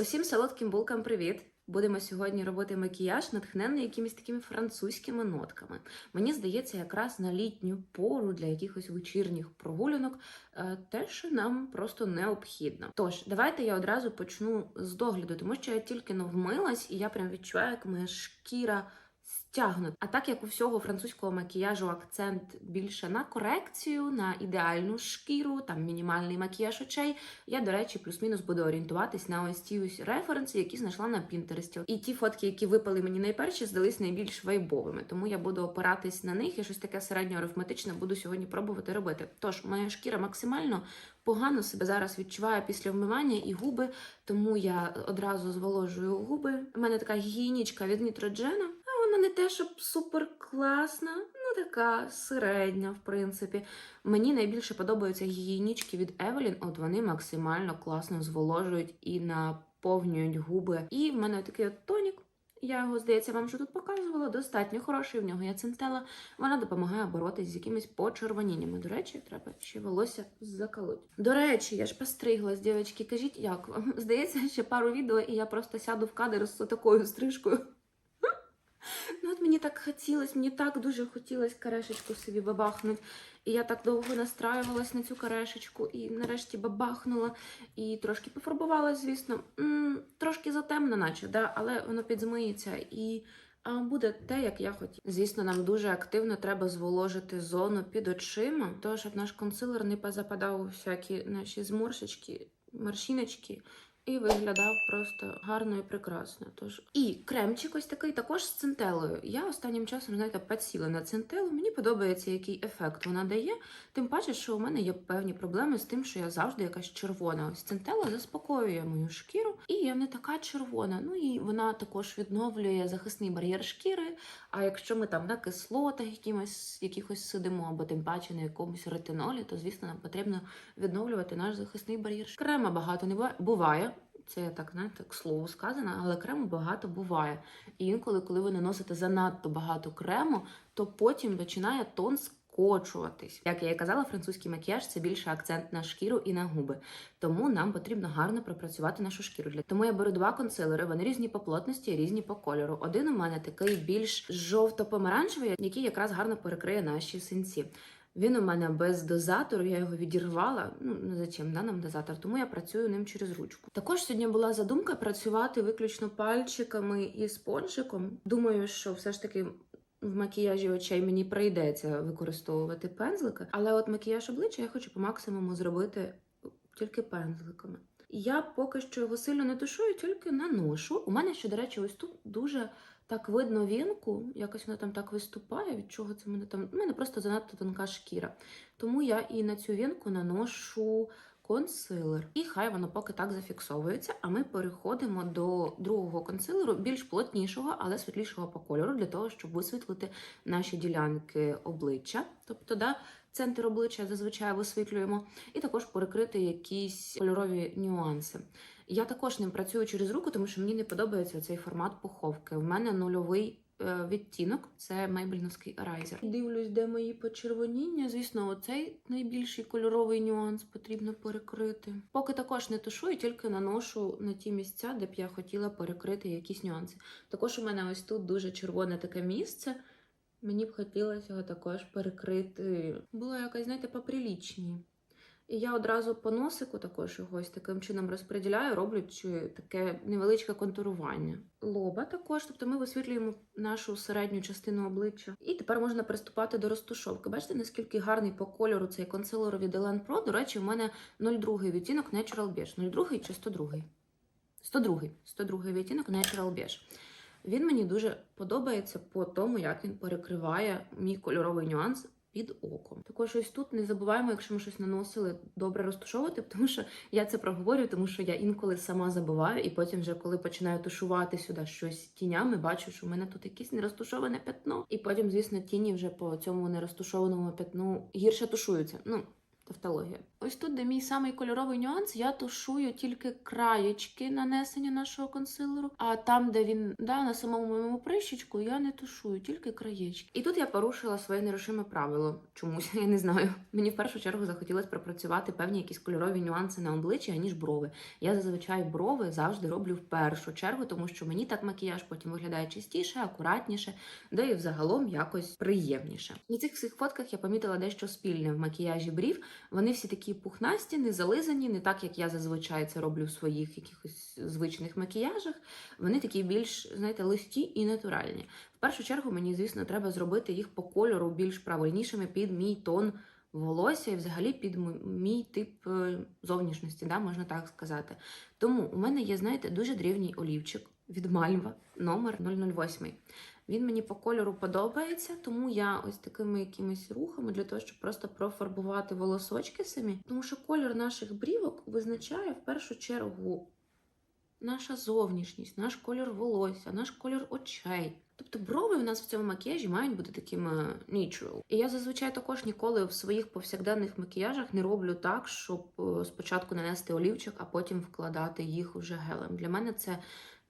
Усім солодким булкам привіт! Будемо сьогодні робити макіяж, натхнений якимись такими французькими нотками. Мені здається, якраз на літню пору для якихось вечірніх прогулянок е, те, що нам просто необхідно. Тож, давайте я одразу почну з догляду, тому що я тільки но вмилась, і я прям відчуваю, як моя шкіра стягнута. А так як у всього французького макіяжу акцент більше на корекцію, на ідеальну шкіру, там мінімальний макіяж очей. Я, до речі, плюс-мінус буду орієнтуватись на ось ці ось референси, які знайшла на Пінтересті. І ті фотки, які випали мені найперші, здались найбільш вайбовими. Тому я буду опиратись на них і щось таке середньоарифметичне буду сьогодні пробувати робити. Тож, моя шкіра максимально погано себе зараз відчуває після вмивання і губи, тому я одразу зволожую губи. У мене така гігієнічка від Нітроджена. Вона не те, щоб супер класна, ну така середня, в принципі. Мені найбільше подобаються гігієнічки від Evelyn, от вони максимально класно зволожують і наповнюють губи. І в мене такий от тонік. Я його, здається, вам вже тут показувала. Достатньо хороший. В нього є центела. Вона допомагає боротись з якимись почервоніннями. До речі, треба ще волосся заколоть. До речі, я ж постриглась, дівчатки. Кажіть, як вам? Здається, ще пару відео, і я просто сяду в кадр з такою стрижкою. От мені так хотілося, мені так дуже хотілося карешечку собі бабахнути. І я так довго настраювалась на цю карешечку, і нарешті бабахнула, і трошки пофарбувалась, звісно. М, трошки затемно, наче, да? але воно підзмиється і а, буде те, як я хотіла. Звісно, нам дуже активно треба зволожити зону під очима, того, щоб наш консилер не позападав у всякі наші зморшечки, морщиночки. І виглядав просто гарно і прекрасно. Тож і кремчик ось такий також з центелою. Я останнім часом знаєте, підсіла на центелу. Мені подобається, який ефект вона дає. Тим паче, що у мене є певні проблеми з тим, що я завжди якась червона. Ось центела заспокоює мою шкіру, і я не така червона. Ну і вона також відновлює захисний бар'єр шкіри. А якщо ми там на кислотах якимось якихось сидимо, або тим паче на якомусь ретинолі, то звісно нам потрібно відновлювати наш захисний бар'єр. Крема багато не буває. Це я так знаєте, к слову сказано, але крему багато буває. І інколи, коли ви наносите занадто багато крему, то потім починає тон скочуватись. Як я і казала, французький макіяж це більше акцент на шкіру і на губи. Тому нам потрібно гарно пропрацювати нашу шкіру. Тому я беру два консилери. Вони різні по плотності, різні по кольору. Один у мене такий більш жовто-помаранчевий, який якраз гарно перекриє наші синці. Він у мене без дозатору, я його відірвала. Ну не зачем да, нам дозатор, тому я працюю ним через ручку. Також сьогодні була задумка працювати виключно пальчиками і спонжиком. Думаю, що все ж таки. В макіяжі очей мені прийдеться використовувати пензлики, але от макіяж обличчя я хочу по максимуму зробити тільки пензликами. Я поки що його сильно не тушую, тільки наношу. У мене ще, до речі, ось тут дуже так видно вінку, якось вона там так виступає, від чого це мене там. У мене просто занадто тонка шкіра. Тому я і на цю вінку наношу консилер. І хай воно поки так зафіксовується. А ми переходимо до другого консилеру, більш плотнішого, але світлішого по кольору, для того, щоб висвітлити наші ділянки обличчя. Тобто, да, центр обличчя зазвичай висвітлюємо, і також перекрити якісь кольорові нюанси. Я також ним працюю через руку, тому що мені не подобається цей формат пуховки. У мене нульовий е, відтінок це мейбліновський райзер. Дивлюсь, де мої почервоніння. Звісно, оцей найбільший кольоровий нюанс потрібно перекрити. Поки також не тушую, тільки наношу на ті місця, де б я хотіла перекрити якісь нюанси. Також у мене ось тут дуже червоне таке місце. Мені б хотілося його також перекрити. Було якось, знаєте, поприлічніше. І я одразу по носику також ось таким чином розподіляю, роблю таке невеличке контурування. Лоба також, тобто ми висвітлюємо нашу середню частину обличчя. І тепер можна приступати до розтушовки. Бачите, наскільки гарний по кольору цей консилер від Elan Pro. До речі, в мене 02 відтінок Natural Beige. 02 чи 102? 102. 102 відтінок Natural Beige. Він мені дуже подобається по тому, як він перекриває мій кольоровий нюанс під оком. Також ось тут не забуваємо, якщо ми щось наносили, добре розтушовувати, тому що я це проговорю, тому що я інколи сама забуваю, і потім, вже коли починаю тушувати сюди щось тінями, бачу, що в мене тут якесь нерозтушоване пятно. І потім, звісно, тіні вже по цьому нерозтушованому пятну гірше тушуються. Ну, тавтологія. Ось тут, де мій самий кольоровий нюанс, я тушую тільки краєчки нанесення нашого консилеру. А там, де він да, на самому моєму прищечку, я не тушую, тільки краєчки. І тут я порушила своє нерушиме правило. Чомусь я не знаю. Мені в першу чергу захотілося пропрацювати певні якісь кольорові нюанси на обличчі, аніж брови. Я зазвичай брови завжди роблю в першу чергу, тому що мені так макіяж потім виглядає чистіше, акуратніше, де і взагалом якось приємніше. На цих всіх фотках я помітила дещо спільне в макіяжі брів. Вони всі такі пухнасті, не зализані, не так як я зазвичай це роблю в своїх якихось звичних макіяжах. Вони такі більш, знаєте, легкі і натуральні. В першу чергу мені, звісно, треба зробити їх по кольору більш правильнішими під мій тон волосся і взагалі під мій тип е, зовнішності, да, можна так сказати. Тому у мене є, знаєте, дуже дрівній олівчик від Мальва, номер 008. Він мені по кольору подобається, тому я ось такими якимись рухами для того, щоб просто профарбувати волосочки самі. Тому що колір наших брівок визначає в першу чергу наша зовнішність, наш колір волосся, наш колір очей. Тобто брови в нас в цьому макіяжі мають бути такими natural. І я зазвичай також ніколи в своїх повсякденних макіяжах не роблю так, щоб е, спочатку нанести олівчик, а потім вкладати їх уже гелем. Для мене це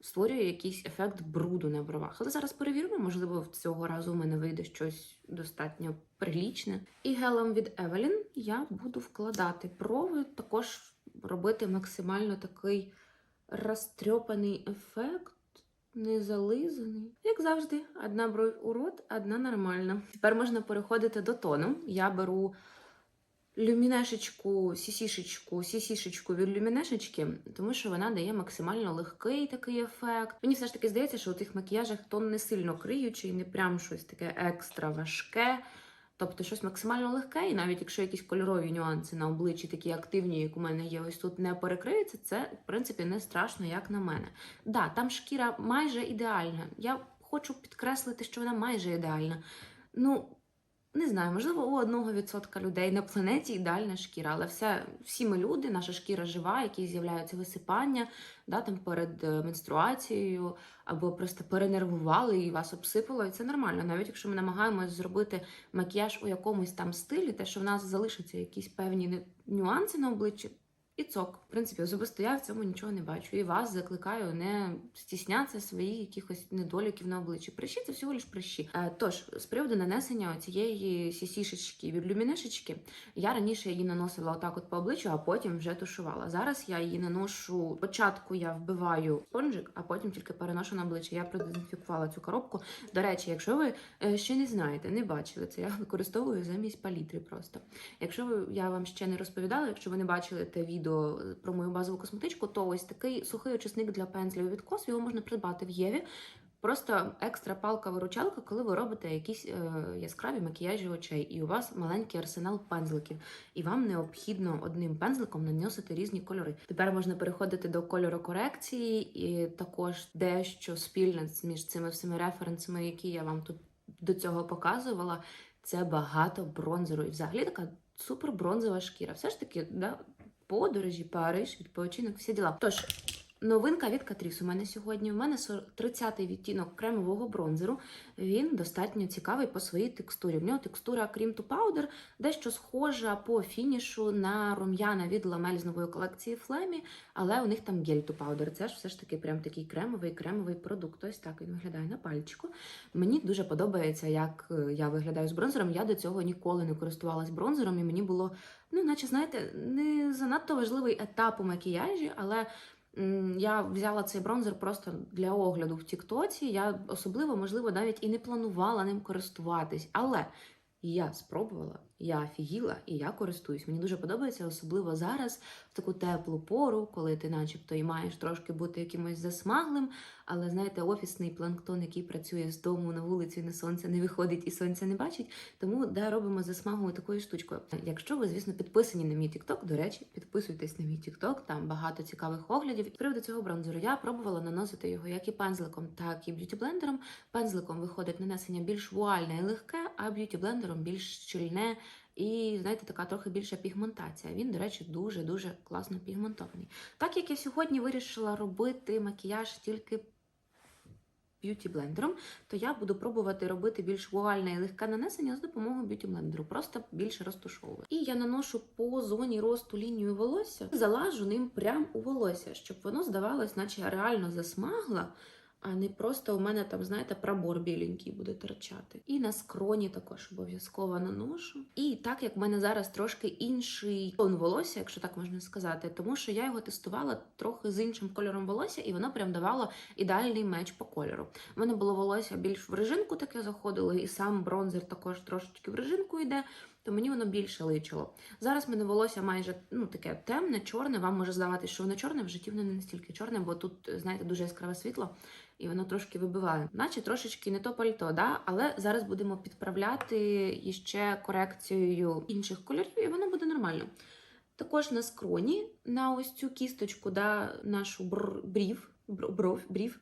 створює якийсь ефект бруду на бровах. Але зараз перевіримо, можливо, цього разу в мене вийде щось достатньо прилічне. І гелем від Evelyn я буду вкладати брови, також робити максимально такий розтрьопаний ефект. Не зализаний. Як завжди, одна бровь у рот, одна нормальна. Тепер можна переходити до тону. Я беру люмінешечку, сісішечку, сісішечку від люмінешечки, тому що вона дає максимально легкий такий ефект. Мені все ж таки здається, що у тих макіяжах тон не сильно криючий, не прям щось таке екстра важке. Тобто щось максимально легке, і навіть якщо якісь кольорові нюанси на обличчі такі активні, як у мене є ось тут, не перекриються, це в принципі не страшно, як на мене. Да, там шкіра майже ідеальна. Я хочу підкреслити, що вона майже ідеальна. Ну, не знаю, можливо, у одного відсотка людей на планеті ідеальна шкіра, але все, всі ми люди, наша шкіра жива, які з'являються висипання да, там перед е, менструацією, або просто перенервували і вас обсипало. І це нормально, навіть якщо ми намагаємось зробити макіяж у якомусь там стилі, те, що в нас залишаться якісь певні нюанси на обличчі. І цок, в принципі, особисто я в цьому нічого не бачу. І вас закликаю не стіснятися своїх якихось недоліків на обличчі. Прищі це всього лиш прищі. Е, тож, з приводу нанесення цієї сісішечки від люмінешечки, я раніше її наносила отак от по обличчю, а потім вже тушувала. Зараз я її наношу. Спочатку я вбиваю спонжик, а потім тільки переношу на обличчя. Я продезінфікувала цю коробку. До речі, якщо ви е, ще не знаєте, не бачили це, я використовую замість палітри просто. Якщо ви я вам ще не розповідала, якщо ви не бачили те відео про мою базову косметичку, то ось такий сухий очисник для пензлів від кос, його можна придбати в Єві. Просто екстра палка-виручалка, коли ви робите якісь е, яскраві макіяжі очей, і у вас маленький арсенал пензликів, і вам необхідно одним пензликом наносити різні кольори. Тепер можна переходити до кольорокорекції, і також дещо спільне між цими всіми референсами, які я вам тут до цього показувала. Це багато бронзеру. І взагалі така супер бронзова шкіра. Все ж таки, да, подорожі, Париж, відпочинок, всі діла. Тож, новинка від Catrice у мене сьогодні. У мене 30-й відтінок кремового бронзеру. Він достатньо цікавий по своїй текстурі. В нього текстура Cream to Powder, дещо схожа по фінішу на рум'яна від ламель з нової колекції Флемі, але у них там гель to Powder. Це ж все ж таки прям такий кремовий кремовий продукт. Ось так він виглядає на пальчику. Мені дуже подобається, як е, я виглядаю з бронзером. Я до цього ніколи не користувалась бронзером, і мені було, ну, наче, знаєте, не занадто важливий етап у макіяжі, але. Я взяла цей бронзер просто для огляду в Тіктоці. Я особливо, можливо, навіть і не планувала ним користуватись. Але я спробувала, я офігіла і я користуюсь. Мені дуже подобається, особливо зараз, в таку теплу пору, коли ти, начебто, і маєш трошки бути якимось засмаглим, але знаєте, офісний планктон, який працює з дому на вулиці, на сонце не виходить і сонця не бачить. Тому да, робимо засмагу такою штучкою. Якщо ви, звісно, підписані на мій TikTok, до речі, підписуйтесь на мій TikTok, там багато цікавих оглядів. З приводу цього бронзеру я пробувала наносити його як і пензликом, так і б'юті-блендером. Пензликом виходить нанесення більш вуальне і легке, а б'юті-блендером більш щільне. І, знаєте, така трохи більша пігментація. Він, до речі, дуже-дуже класно пігментований. Так як я сьогодні вирішила робити макіяж тільки б'юті блендером, то я буду пробувати робити більш вуальне і легке нанесення з допомогою б'юті блендеру, просто більше розтушовувати. І я наношу по зоні росту лінію волосся, залажу ним прямо у волосся, щоб воно здавалось, наче реально засмагла. А не просто у мене там, знаєте, пробор біленький буде торчати. І на скроні також обов'язково наношу. І так як в мене зараз трошки інший тон волосся, якщо так можна сказати, тому що я його тестувала трохи з іншим кольором волосся, і воно прям давало ідеальний меч по кольору. У мене було волосся більш в режинку таке заходило, і сам бронзер також трошечки в режинку йде. То мені воно більше личило. Зараз мене волосся майже ну таке темне, чорне. Вам може здаватися, що воно чорне, в житті воно не настільки чорне, бо тут, знаєте, дуже яскраве світло, і воно трошки вибиває. Наче трошечки не то пальто, да? але зараз будемо підправляти іще корекцією інших кольорів, і воно буде нормально. Також на скроні, на ось цю кісточку, да, нашу бр- брів, брів.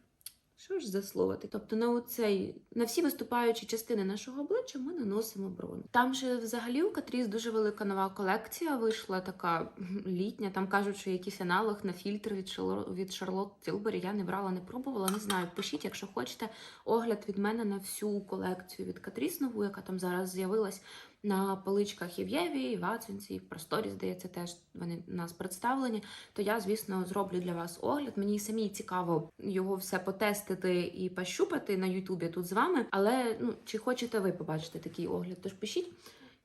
Що ж за слово таке? Тобто на оцей, на всі виступаючі частини нашого обличчя ми наносимо броню. Там же взагалі у Катріс дуже велика нова колекція вийшла, така літня. Там кажуть, що якийсь аналог на фільтр від Шарло- від Charlotte Tilbury. Я не брала, не пробувала, не знаю. Пишіть, якщо хочете огляд від мене на всю колекцію від Катріс нову, яка там зараз з'явилась на поличках і в Єві, і в Ацинці, і в просторі, здається, теж вони у нас представлені. То я, звісно, зроблю для вас огляд. Мені і самій цікаво його все потестити і пощупати на Ютубі тут з вами. Але ну, чи хочете ви побачити такий огляд, тож пишіть.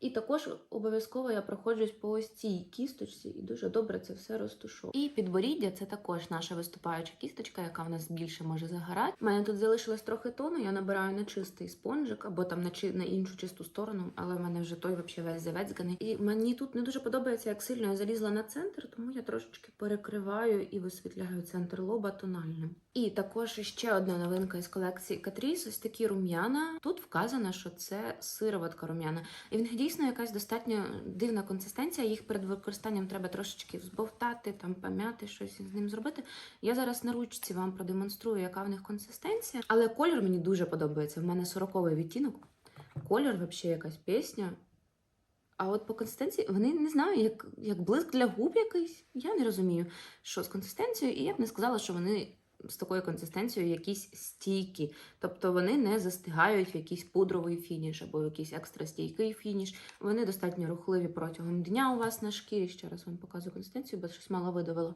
І також обов'язково я проходжусь по ось цій кісточці і дуже добре це все розтушу. І підборіддя це також наша виступаюча кісточка, яка в нас більше може загорати. У мене тут залишилось трохи тону, я набираю на чистий спонжик або там на, чи, на іншу чисту сторону, але в мене вже той взагалі весь завецьганий. І мені тут не дуже подобається, як сильно я залізла на центр, тому я трошечки перекриваю і висвітляю центр лоба тональним. І також ще одна новинка із колекції Catrice, ось такі рум'яна. Тут вказано, що це сироватка рум'яна. І в них дійсно якась достатньо дивна консистенція. Їх перед використанням треба трошечки взбовтати, там пом'яти, щось з ним зробити. Я зараз на ручці вам продемонструю, яка в них консистенція. Але колір мені дуже подобається. В мене 40-й відтінок. Колір взагалі якась пісня. А от по консистенції вони не знаю, як, як блиск для губ якийсь. Я не розумію, що з консистенцією, і я б не сказала, що вони з такою консистенцією якісь стійкі. Тобто вони не застигають в якийсь пудровий фініш або в якийсь екстра стійкий фініш. Вони достатньо рухливі протягом дня у вас на шкірі. Ще раз вам показую консистенцію, бо щось мало видавило.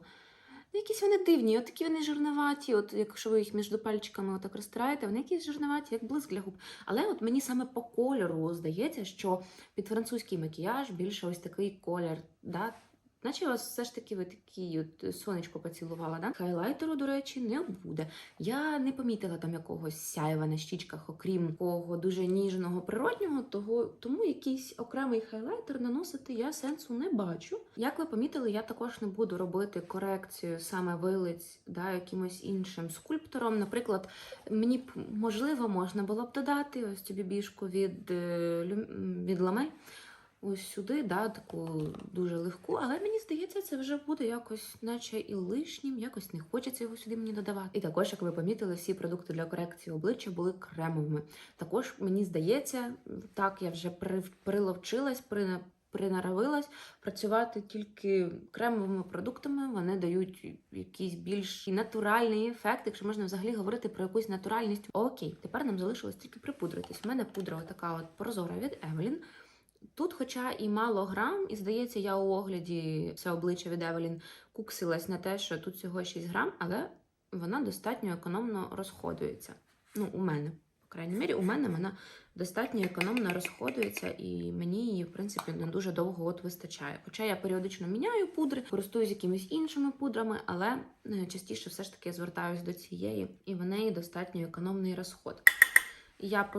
Ну, якісь вони дивні, от такі вони жирноваті, от якщо ви їх між пальчиками отак розтираєте, вони якісь жирноваті, як блиск для губ. Але от мені саме по кольору здається, що під французький макіяж більше ось такий колір. Да? Наче вас все ж таки ви такі от сонечко поцілувала, да? Хайлайтеру, до речі, не буде. Я не помітила там якогось сяєва на щічках, окрім такого дуже ніжного природнього, того, тому якийсь окремий хайлайтер наносити я сенсу не бачу. Як ви помітили, я також не буду робити корекцію саме вилиць да, якимось іншим скульптором. Наприклад, мені б можливо можна було б додати ось цю бібішку від, е, від ламель ось сюди, да, таку дуже легку, але мені здається, це вже буде якось, наче і лишнім, якось не хочеться його сюди мені додавати. І також, як ви помітили, всі продукти для корекції обличчя були кремовими. Також мені здається, так я вже при- приловчилась, при принаравилась працювати тільки кремовими продуктами. Вони дають якийсь більш натуральний ефект, якщо можна взагалі говорити про якусь натуральність. Окей, тепер нам залишилось тільки припудритись. У мене пудра така от прозора від Evelyn. Тут, хоча і мало грам, і здається, я у огляді все обличчя від Евелін куксилась на те, що тут всього 6 грам, але вона достатньо економно розходується. Ну, у мене, по крайній мірі, у мене вона достатньо економно розходується, і мені її, в принципі, не дуже довго от вистачає. Хоча я періодично міняю пудри, користуюсь якимись іншими пудрами, але е, частіше все ж таки звертаюсь до цієї, і в неї достатньо економний розход. Я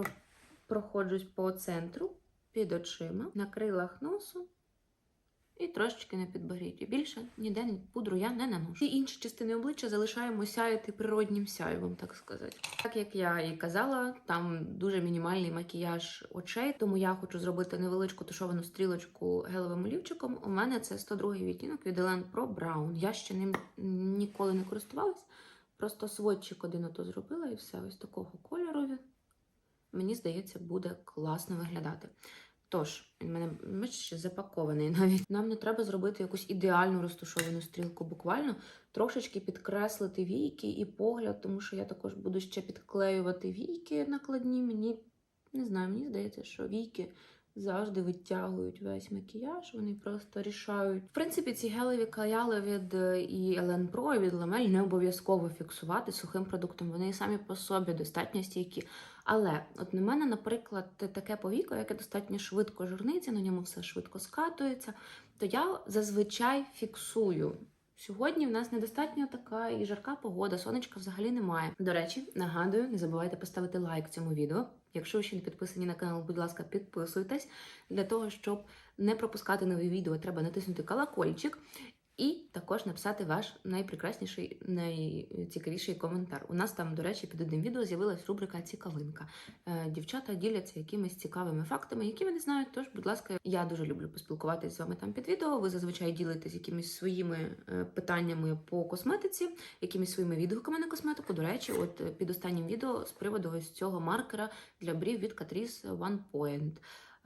проходжусь по центру під очима, на крилах носу і трошечки на підборідді. Більше ніде пудру я не наношу. І інші частини обличчя залишаємо сяяти природнім сяйвом, так сказати. Так як я і казала, там дуже мінімальний макіяж очей, тому я хочу зробити невеличку тушовану стрілочку гелевим олівчиком. У мене це 102 відтінок від Elen Pro Brown. Я ще ним ніколи не користувалась. Просто сводчик один ото зробила і все ось такого кольору він мені здається, буде класно виглядати. Тож, він мене бачиш, ще запакований навіть. Нам не треба зробити якусь ідеально розташовану стрілку, буквально трошечки підкреслити війки і погляд, тому що я також буду ще підклеювати війки накладні. Мені не знаю, мені здається, що війки завжди витягують весь макіяж, вони просто рішають. В принципі, ці гелеві каяли від е, і Елен Про, і від Ламель не обов'язково фіксувати сухим продуктом. Вони самі по собі достатньо стійкі. Але от на мене, наприклад, таке повіко, яке достатньо швидко жирниться, на ньому все швидко скатується, то я зазвичай фіксую. Сьогодні в нас недостатньо така і жарка погода, сонечка взагалі немає. До речі, нагадую, не забувайте поставити лайк цьому відео. Якщо ви ще не підписані на канал, будь ласка, підписуйтесь. Для того, щоб не пропускати нові відео, треба натиснути колокольчик. І також написати ваш найпрекрасніший, найцікавіший коментар. У нас там, до речі, під одним відео з'явилась рубрика Цікавинка. Е, Дівчата діляться якимись цікавими фактами, які вони знають. Тож, будь ласка, я дуже люблю поспілкуватися з вами там під відео. Ви зазвичай ділитесь якимись своїми е, питаннями по косметиці, якимись своїми відгуками на косметику. До речі, от е, під останнім відео з приводу ось цього маркера для брів від Catrice One Point.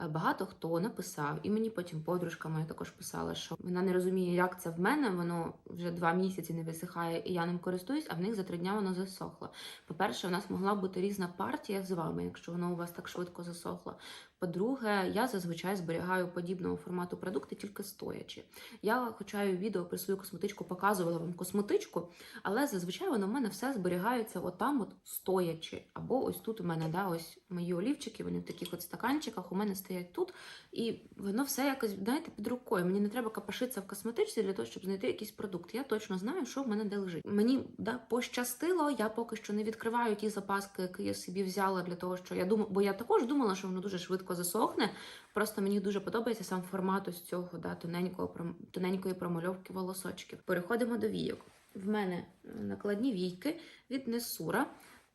Е, Багато хто написав, і мені потім подружка моя також писала, що вона не розуміє, як це в мене. Воно вже два місяці не висихає, і я ним користуюсь, а в них за три дня воно засохло. По-перше, у нас могла бути різна партія з вами, якщо воно у вас так швидко засохло. По-друге, я зазвичай зберігаю подібного формату продукти тільки стоячи. Я, хоча і відео про свою косметичку показувала вам косметичку, але зазвичай воно в мене все зберігається отам, от стоячи. Або ось тут у мене да, ось мої олівчики, вони в таких от стаканчиках у мене стоять тут. І воно все якось, знаєте, під рукою. Мені не треба капашитися в косметичці для того, щоб знайти якийсь продукт. Я точно знаю, що в мене де лежить. Мені да, пощастило, я поки що не відкриваю ті запаски, які я собі взяла для того, що я думаю, бо я також думала, що воно дуже швидко засохне. Просто мені дуже подобається сам формат ось цього да, тоненького тоненької промальовки волосочків. Переходимо до війок. В мене накладні війки від Несура.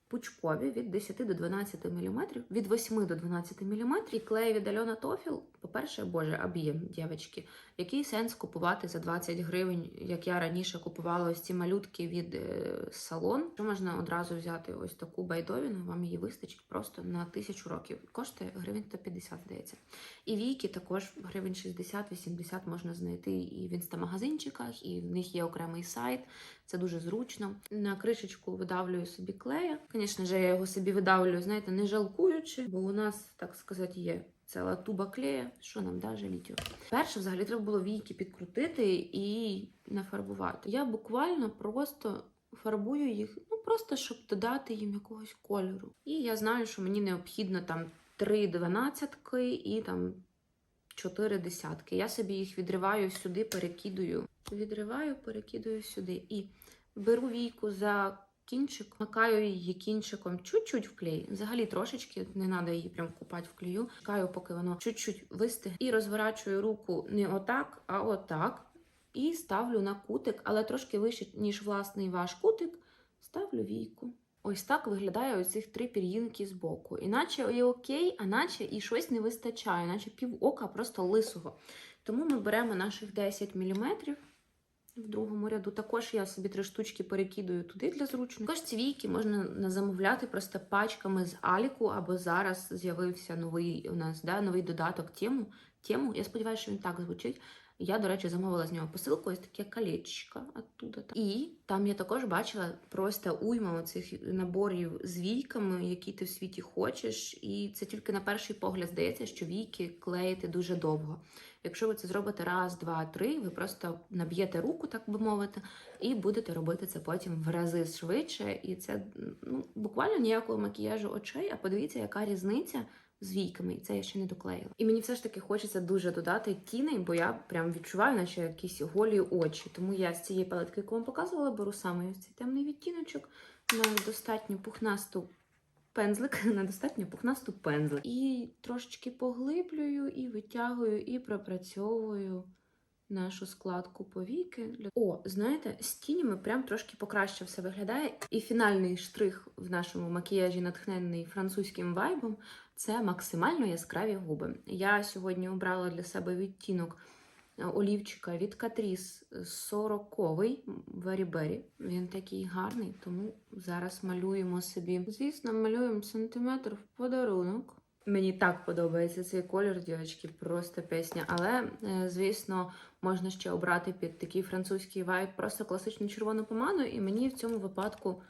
Пучкові від 10 до 12 мм, від 8 до 12 мм. І клей від Альона Тофіл, по-перше, боже, об'єм, дівчатки. Який сенс купувати за 20 гривень, як я раніше купувала ось ці малютки від е, салон? Що можна одразу взяти ось таку байдовіну, вам її вистачить просто на тисячу років. Коштує гривень 150, здається. І війки також гривень 60-80 можна знайти і в інстамагазинчиках, і в них є окремий сайт. Це дуже зручно. На кришечку видавлюю собі клея. Звісно ж, я його собі видавлюю, знаєте, не жалкуючи, бо у нас, так сказати, є ціла туба клея. Що нам да, жаліть? Перше, взагалі, треба було війки підкрутити і нафарбувати. Я буквально просто фарбую їх, ну просто щоб додати їм якогось кольору. І я знаю, що мені необхідно там три дванадцятки і там чотири десятки. Я собі їх відриваю сюди, перекидую. Відриваю, перекидую сюди. І беру війку за кінчик, макаю її кінчиком чуть-чуть в клей. Взагалі трошечки, не треба її прям купати в клею. Чекаю, поки воно чуть-чуть вистигне. І розворачую руку не отак, а отак. І ставлю на кутик, але трошки вище, ніж власний ваш кутик, ставлю війку. Ось так виглядає ось цих три пір'їнки з боку. Іначе і окей, а наче і щось не вистачає, наче пів ока просто лисого. Тому ми беремо наших 10 мм в другому ряду. Також я собі три штучки перекидую туди для зручності. Також ці війки можна на- замовляти просто пачками з Аліку, або зараз з'явився новий у нас да, новий додаток тему. тему. Я сподіваюся, що він так звучить. Я, до речі, замовила з нього посилку, ось таке колечко оттуда. І там я також бачила просто уйма цих наборів з війками, які ти в світі хочеш. І це тільки на перший погляд здається, що війки клеїти дуже довго. Якщо ви це зробите раз, два, три, ви просто наб'єте руку, так би мовити, і будете робити це потім в рази швидше. І це ну, буквально ніякого макіяжу очей, а подивіться, яка різниця з війками, і це я ще не доклеїла. І мені все ж таки хочеться дуже додати тіней, бо я прям відчуваю, наче якісь голі очі. Тому я з цієї палетки, яку вам показувала, беру саме цей темний відтіночок на достатньо пухнасту пензлик, на достатньо пухнасту пензлик. І трошечки поглиблюю, і витягую, і пропрацьовую нашу складку повіки. О, знаєте, з тінями прям трошки покраще все виглядає. І фінальний штрих в нашому макіяжі, натхнений французьким вайбом, це максимально яскраві губи. Я сьогодні обрала для себе відтінок олівчика від Catrice 40-й Very Berry. Він такий гарний, тому зараз малюємо собі. Звісно, малюємо сантиметр в подарунок. Мені так подобається цей колір, дівчатки, просто пісня. Але, е, звісно, можна ще обрати під такий французький вайб просто класичну червону помаду, і мені в цьому випадку.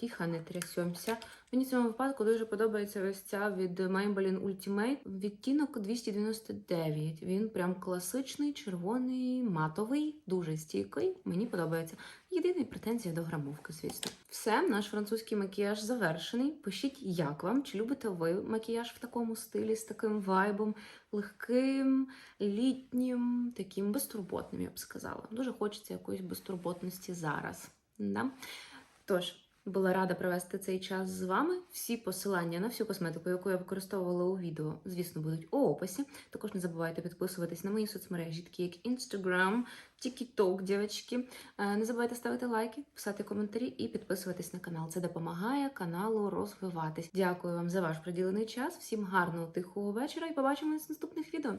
Тихо, не трясемося. Мені в цьому випадку дуже подобається ось ця від Maybelline Ultimate. Відтінок 299. Він прям класичний, червоний, матовий, дуже стійкий. Мені подобається. Єдині претензія до грамовки, звісно. Все, наш французький макіяж завершений. Пишіть, як вам, чи любите ви макіяж в такому стилі, з таким вайбом, легким, літнім, таким безтурботним, я б сказала. Дуже хочеться якоїсь безтурботності зараз. Да? Тож. Була рада провести цей час з вами. Всі посилання на всю косметику, яку я використовувала у відео, звісно, будуть у описі. Також не забувайте підписуватись на мої соцмережі, такі як Instagram, TikTok, дівчатки. Е, Не забувайте ставити лайки, писати коментарі і підписуватись на канал. Це допомагає каналу розвиватись. Дякую вам за ваш приділений час. Всім гарного тихого вечора і побачимось в наступних відео.